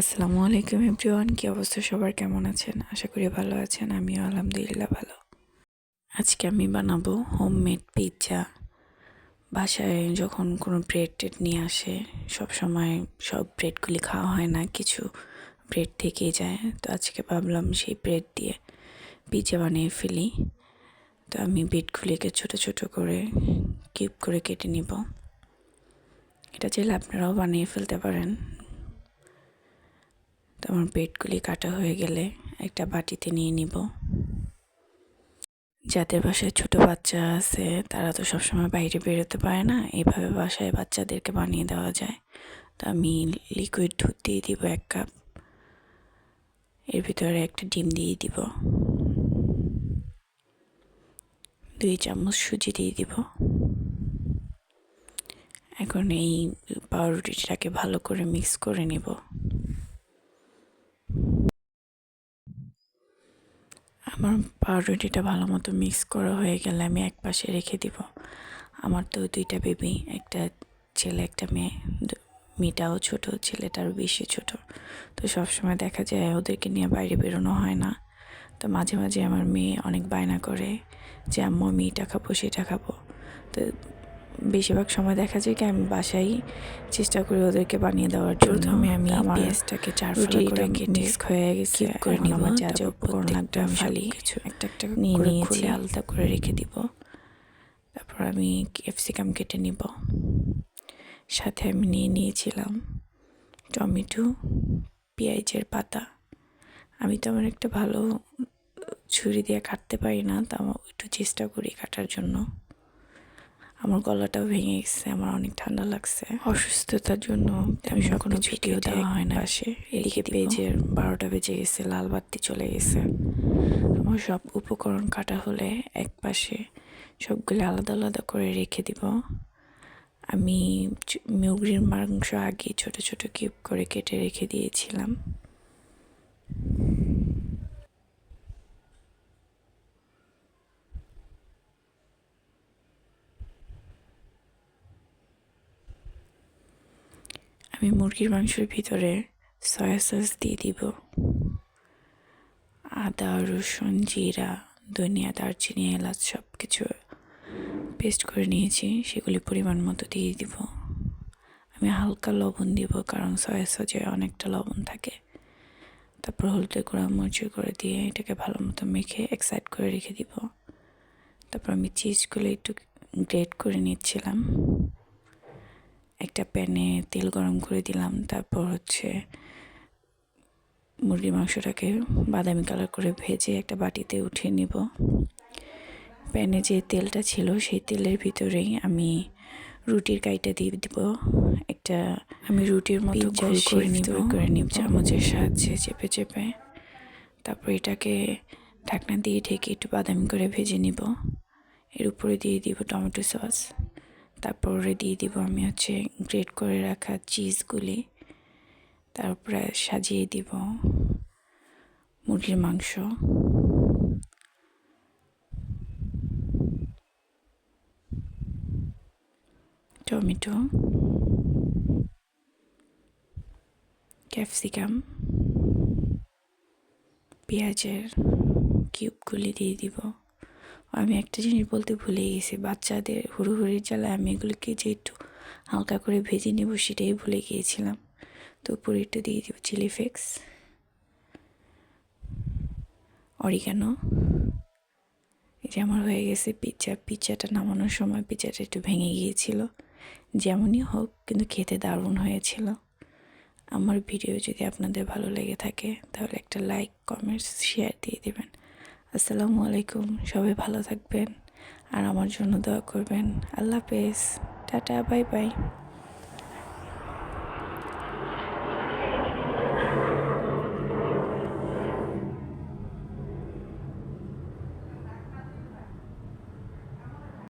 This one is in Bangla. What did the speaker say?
আসসালামু আলাইকুম এভরিওয়ান, কি অবস্থা? সবার কেমন আছেন? আশা করি ভালো আছেন, আমিও আলহামদুলিল্লাহ ভালো। আজকে আমি বানাবো হোমমেড পিৎজা বাসায় যখন কোনো ব্রেড টেড নিয়ে আসে, সব সময় সব ব্রেডগুলি খাওয়া হয় না, কিছু ব্রেড থেকেই যায়। তো আজকে ভাবলাম সেই ব্রেড দিয়ে পিৎজা বানিয়ে ফেলি। তো আমি ব্রেডগুলিকে ছোট ছোট করে কিউব করে কেটে নিব। এটা চাইলে আপনারাও বানিয়ে ফেলতে পারেন। আমার পেটগুলি কাটা হয়ে গেলে একটা বাটিতে নিয়ে নিব। যাদের বাসায় ছোট বাচ্চা আছে, তারা তো সবসময় বাইরে বেরোতে পারে না। এইভাবে বাসায় বাচ্চাদেরকে বানিয়ে দেওয়া যায়। তো আমি লিকুইড দুধ দিয়ে দিব এক কাপ এর ভিতরে একটা ডিম দিয়ে দিব। দুই চামচ সুজি দিয়ে দিব। এখন এই পাউরুটিটাকে ভালো করে মিক্স করে নেব। আমার পাউরুটিটা ভালো মতো মিক্স করা হয়ে গেলে আমি এক পাশে রেখে দিব। আমার তো দুইটা বেবি একটা ছেলে, একটা মেয়ে। মেয়েটাও ছোটো ছেলেটারও বেশি ছোট। তো সবসময় দেখা যায় ওদেরকে নিয়ে বাইরে বেরোনো হয় না। তো মাঝে মাঝে আমার মেয়ে অনেক বায়না করে যে, আম্মু, আমি খাব, সেটা খাব। তো বেশিরভাগ সময় দেখা যায় কি আমি বাসায় চেষ্টা করি ওদেরকে বানিয়ে দেওয়ার জন্য। প্রথমে আমি আমার পেঁয়াজটাকে চার করে মিক্স হয়ে গেছে করে নিব যা যা উপকরণ লাগবে আমি ফালি কিছু একটা একটা নিয়ে নিয়েছি। খুলে আলাদা করে রেখে দিব। তারপর আমি ক্যাপসিকাম কেটে নিব। সাথে আমি নিয়ে নিয়েছিলাম টমেটো পেঁয়াজের পাতা। আমি তো আমার একটা ভালো ছুরি দিয়ে কাটতে পারি না তা একটু চেষ্টা করি কাটার জন্য। আমার গলাটাও ভেঙে গেছে আমার অনেক ঠান্ডা লাগছে। অসুস্থতার জন্য আমি কোনো ভিডিও দেওয়া হয় না। পাশে এদিকে। পেজের বারোটা বেজে গেছে লাল বাতি চলে গেছে। আমার সব উপকরণ কাটা হলে এক পাশে সবগুলো আলাদা আলাদা করে রেখে দিব। আমি মুরগির মাংস আগে ছোট ছোট কিউব করে কেটে রেখে দিয়েছিলাম। আমি মুরগির মাংসের ভিতরে সয়া সস দিয়ে দিব। আদা, রসুন, জিরা, ধনিয়া, দারচিনি, এলাচ সব কিছু পেস্ট করে নিয়েছি, সেগুলি পরিমাণ মতো দিয়ে দিব। আমি হালকা লবণ দিব কারণ সয়া সসে অনেকটা লবণ থাকে। তারপর হলুদের গুঁড়া, মরিচের করে দিয়ে এটাকে ভালো মতো মেখে এক সাইড করে রেখে দিব। তারপর আমি চিজগুলো একটু গ্রেট করে নিচ্ছিলাম। একটা প্যানে তেল গরম করে দিলাম। তারপর হচ্ছে মুরগির মাংসটাকে বাদামি কালার করে ভেজে একটা বাটিতে উঠিয়ে নিব। প্যানে যে তেলটা ছিল সেই তেলের ভিতরেই আমি রুটির কাইটা দিয়ে দিব। একটা আমি রুটির মতো গোল করে নিব। করে নিব। চামচের সাহায্যে চেপে চেপে। তারপর এটাকে ঢাকনা দিয়ে ঢেকে একটু বাদামি করে ভেজে নিব। এর উপরে দিয়ে দিব টমেটো সস। তারপরে দিয়ে দিব আমি হচ্ছে গ্রেট করে রাখা চিজগুলি তারপরে সাজিয়ে দিব মুরগির মাংস। টমেটো। ক্যাপসিকাম পেঁয়াজের কিউবগুলি দিয়ে দিব। আমি একটা জিনিস বলতে ভুলে গেছি, বাচ্চাদের হুড়োহুড়ির জ্বালায় আমি এগুলোকে যে একটু হালকা করে ভেজে নেব সেটাই ভুলে গিয়েছিলাম। তো উপরে একটু দিয়ে দিব চিলি ফ্লেক্স। অরিগানো। যে আমার হয়ে গেছে পিৎজা। পিৎজাটা নামানোর সময় পিৎজাটা একটু ভেঙে গিয়েছিল। যেমনই হোক, কিন্তু খেতে দারুণ হয়েছিল। আমার ভিডিও যদি আপনাদের ভালো লেগে থাকে, তাহলে একটা লাইক কমেন্টস শেয়ার দিয়ে দেবেন। আসসালামু আলাইকুম, সবাই ভালো থাকবেন আর আমার জন্য দোয়া করবেন। আল্লাহ হাফেজ। Tata, bye bye.